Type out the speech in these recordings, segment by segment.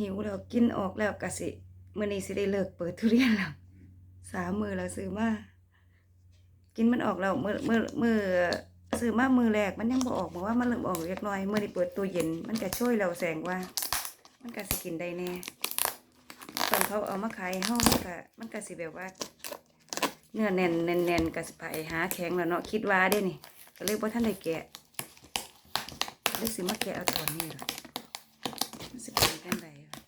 หิวแล้วกินออกแล้วกะสิมื้อนี้สิได้เลิกเปิดทุเรียนแล้วสามมือแล้วซื้อมากินมันออกแล้วมื้อมือมือซื้อมามือแรกมันยังบออกบอกว่ามันเริ่มออกเล็กน้อยมื้อนี้เปิดตู้เย็น มันก็ช่วยแล้วแสงว่า มันก็สิกินได้แน่ตอนเขาเอามาขายห้เฮามันก็มันก็สิแบบว่า เนื้อแน่นแน่นแน่นก็สิไปหาแข็งแล้วเนาะคิดว่าเด้นี่ก็เลยบ่ทันได้แกะเลยสิมาแกะเอาตอนนสิเป็นจังไดล่ะ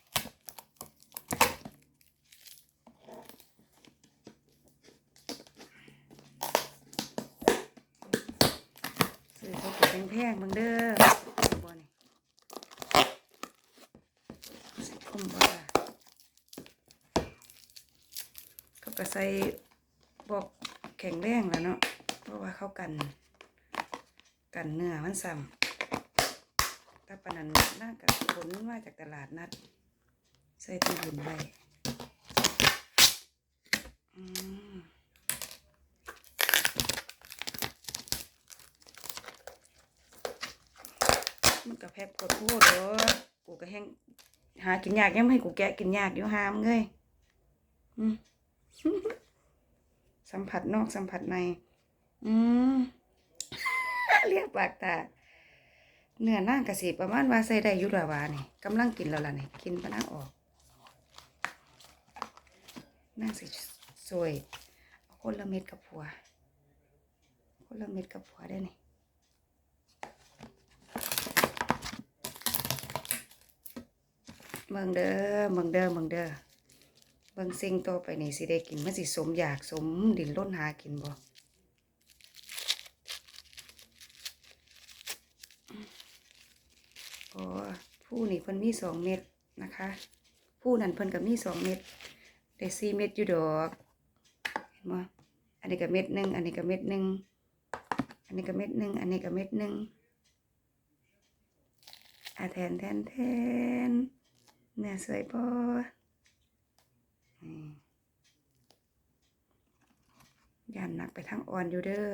ซื้อเขาเก็บ แพงๆเบิ่งเด้อบ่นี่สิคุ้มบ่ล่ะเขาก็ใส่บอกแข็งแรงแล้วเนาะเพราะว่าเขากัน กันเนื้อมันซ้ำถ้าปนนันน่ากับผลมาจากตลาดนัด ใส่ตู้เย็นไว้อืมมันก็ แพ็คปวดโพดเด้อกูก็แห้งหากินยากยังไม่ให้กูแกะกินยากอยู่หามเงยสัมผัสนอกสัมผัสใน อืมเรียกปากตาเนื้อน่างกะสีประมาณว่าใส่ได้ยุระวานี่กำลังกินแล้วล่ะนี่กินปะนั่งออกนั่งสิสวย เอาคนละเม็ดกับผัว คนละเม็ดกับผัวได้นี่ เมืองเด้อเมืองเด้อเมืองเด้อเบิ่งสิ่งต่อไปนี่สิได้กินมันสิสมอยากสมดินล้นหากินบ่โอ้ผู้นี่เพิ่นมีสองเม็ดนะคะ ผู้นั้นเพิ่นก็มีสองเม็ดได้สี่เม็ดอยู่ดอกเห็นบ่อันนี้ก็เม็ดหนึ่งอันนี้ก็เม็ดหนึ่งอันนี้ก็เม็ดหนึ่งอันนี้ก็เม็ดหนึ่งอะแทนแทนแทน เนื้อสวยบ่อืมยันหนักไปทางอ่อนอยู่เด้อ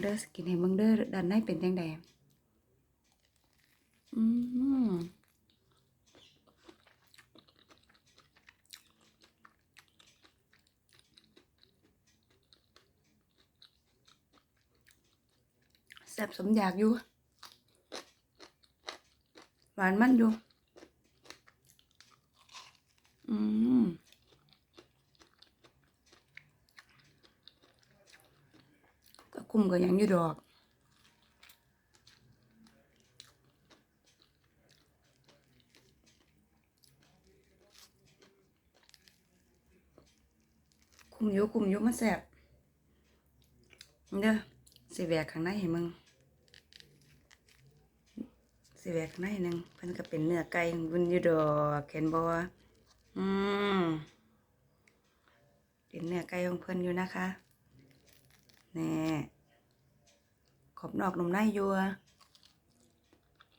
เด้อสกินให้มึงเด้อดันในเป็นจังไดอืมแซ่บสมอยากอยู่านมันอยู่ อืมก็คุ้มก็ยังอยู่ดอกคุมอยู่คุมอยู่มันแสบเด้อสิแวกข้างในให้มึง สิแวกข้างในหนึงเพิ่นก็เป็นเนื้อไก่ของคุณอยู่ดอกเห็นบ่อืมเป็นเนื้อไก่ของเพิ่นอยู่นะคะแน่ขอบนอกนมในอยู่อะ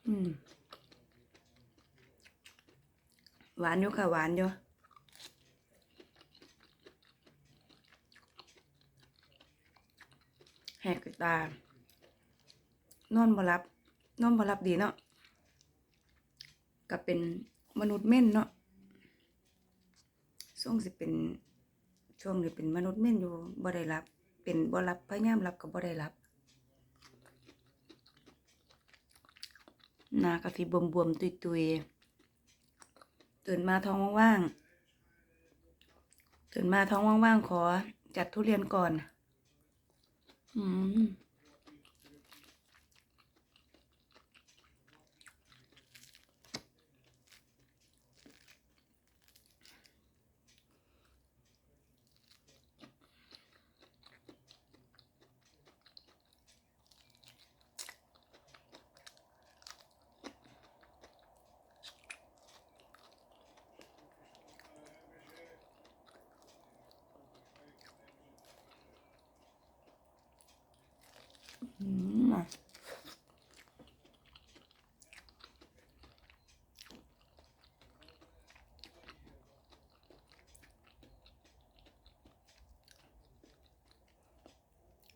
อืมหวานอยู่ค่ะหวานอยู่แหกตานอนบ่หลับนอนบ่หลับดีเนาะ ก็เป็นมนุษย์เม่นเนาะช่วงสิเป็นช่วงนี้เป็นมนุษย์เม่นอยู่บ่ได้รับ เป็นบ่รับพยายามรับก็บ่ได้รับหน้าก็สิบวมๆตุยๆตื่นมาท้องว่างๆตื่นมาท้องว่างๆขอจัดทุเรียนก่อน อืม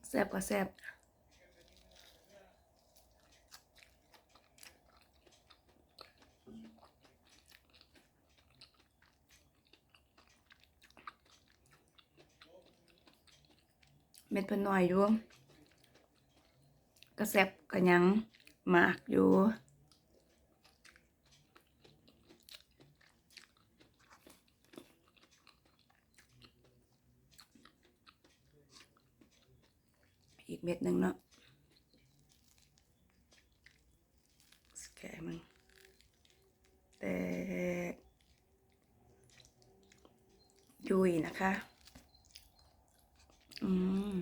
แซ่บก็แซ่บเม็ดเพิ่นหน่อยอยู่ก็แซ่บก็ยังมากอยู่ อีกเม็ดหนึ่งเนาะสแกะมึงแตกยุยนะคะ อืม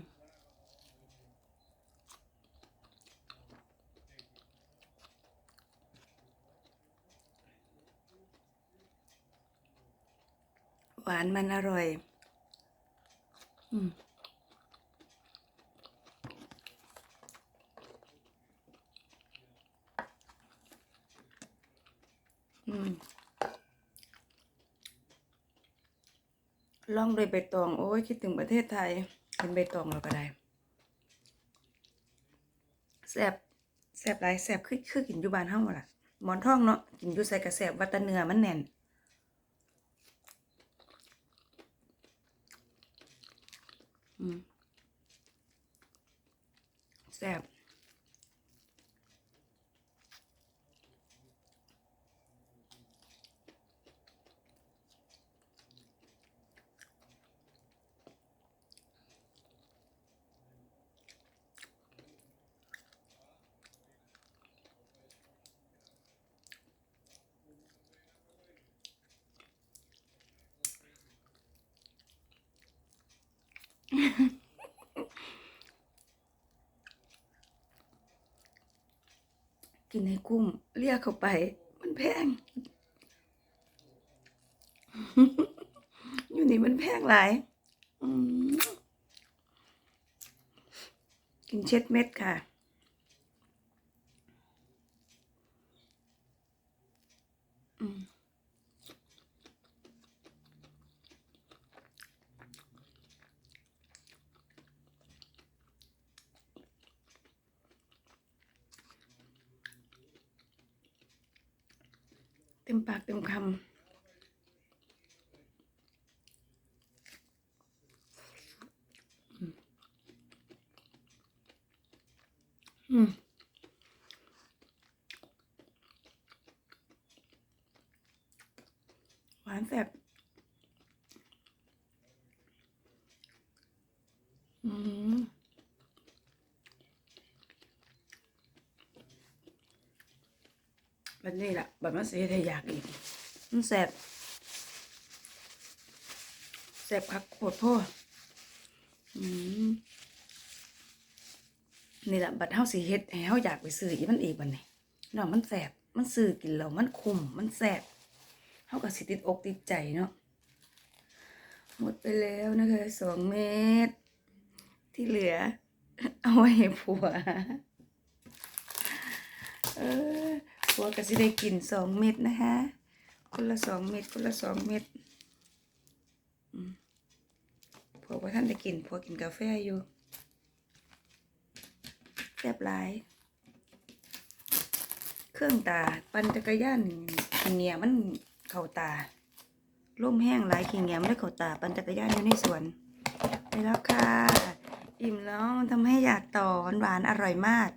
หวานมันอร่อย อืม อืม ล่องโดยใบตอง โอ้ยคิดถึงประเทศไทยเป็นใบตองเราก็ได้แซ่บแซ่บหลายแซ่บคือคือกินอยู่บ้านเฮาล่ะหมอนทองเนาะกินอยู่ใส่กระแสบวัตเนื้อมันแน่นอืมแซ่บ กินให้กุ้มเรียกเข้าไป มันแพง อยู่นี่มันแพงหลายกินเช็ดเม็ดค่ะอืม เต็มปากเต็มคำอืมหวานแซ่บอืมแบบ นี้แหละแบบมันเสียทอยากอีกมันแซ่บแซ่บคักโคตรพ่ออืมนี่แหละบัดเฮาสิเฮ็ดให้เฮาอยากไปซื้ออีมันอีกบัดนี้เนาะมันแซ่บมันซื้อกินแล้วมันคุมมันแซ่บเฮาก็สิติดอกติดใจเนาะหมดไปแล้วนะคะสองเม็ดที่เหลือ เอาไว้ให้ผัว เออ ผัวก็สิได้กินสองเม็ดนะคะคนละสองเม็ดคนละสองเม็ดอืมผัวว่าท่านได้กินผัวกินกาแฟอยู่แซ่บหลาย เครื่องตา ปั่นจักรยานขี้เงียมันเข้าตาล่มแห้งหลายขี้เงียมันได้เข้าตา ปั่นจักรยานอยู่ในสวนไปแล้วค่ะ อิ่มแล้วมันทำให้อยากต่อหวานๆอร่อยมาก